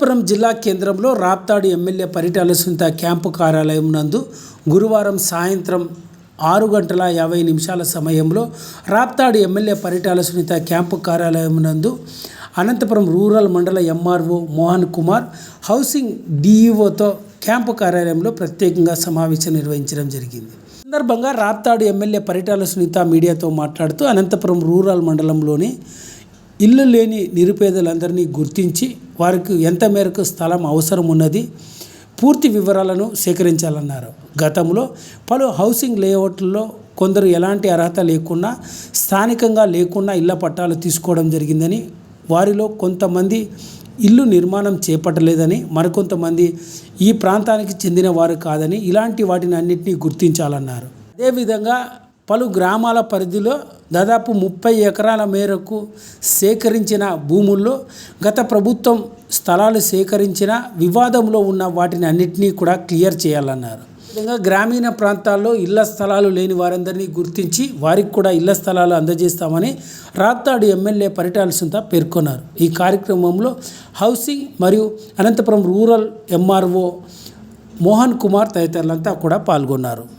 అనంతపురం జిల్లా కేంద్రంలో Raptadu MLA Paritala Sunitha camp కార్యాలయం నందు గురువారం సాయంత్రం ఆరు గంటల యాభై నిమిషాల సమయంలో రాప్తాడు ఎమ్మెల్యే పరిటాల సునీత క్యాంపు కార్యాలయం నందు అనంతపురం రూరల్ మండల ఎంఆర్ఓ మోహన్ కుమార్ హౌసింగ్ డిఈఓతో క్యాంపు కార్యాలయంలో ప్రత్యేకంగా సమావేశం నిర్వహించడం జరిగింది. సందర్భంగా రాప్తాడు ఎమ్మెల్యే పరిటాల సునీత మీడియాతో మాట్లాడుతూ అనంతపురం రూరల్ మండలంలోని ఇల్లు లేని నిరుపేదలందరినీ గుర్తించి వారికి ఎంత మేరకు స్థలం అవసరం ఉన్నది పూర్తి వివరాలను సేకరించాలన్నారు. గతంలో పలు హౌసింగ్ లేఅవుట్లలో కొందరు ఎలాంటి అర్హత లేకుండా స్థానికంగా లేకుండా ఇళ్ళ పట్టాలు తీసుకోవడం జరిగిందని వారిలో కొంతమంది ఇల్లు నిర్మాణం చేపట్టలేదని మరికొంతమంది ఈ ప్రాంతానికి చెందిన వారు కాదని ఇలాంటి వాటిని అన్నింటినీ గుర్తించాలన్నారు. అదేవిధంగా పలు గ్రామాల పరిధిలో దాదాపు ముప్పై ఎకరాల మేరకు సేకరించిన భూముల్లో గత ప్రభుత్వం స్థలాలు సేకరించిన వివాదంలో ఉన్న వాటిని అన్నిటినీ కూడా క్లియర్ చేయాలన్నారు. విధంగా గ్రామీణ ప్రాంతాల్లో ఇళ్ళ స్థలాలు లేని వారందరినీ గుర్తించి వారికి కూడా ఇళ్ళ స్థలాలు అందజేస్తామని రాత్తాడు ఎమ్మెల్యే పరిటాల సుంత పేర్కొన్నారు. ఈ కార్యక్రమంలో హౌసింగ్ మరియు అనంతపురం రూరల్ ఎంఆర్ఓ మోహన్ కుమార్ తదితరులంతా కూడా పాల్గొన్నారు.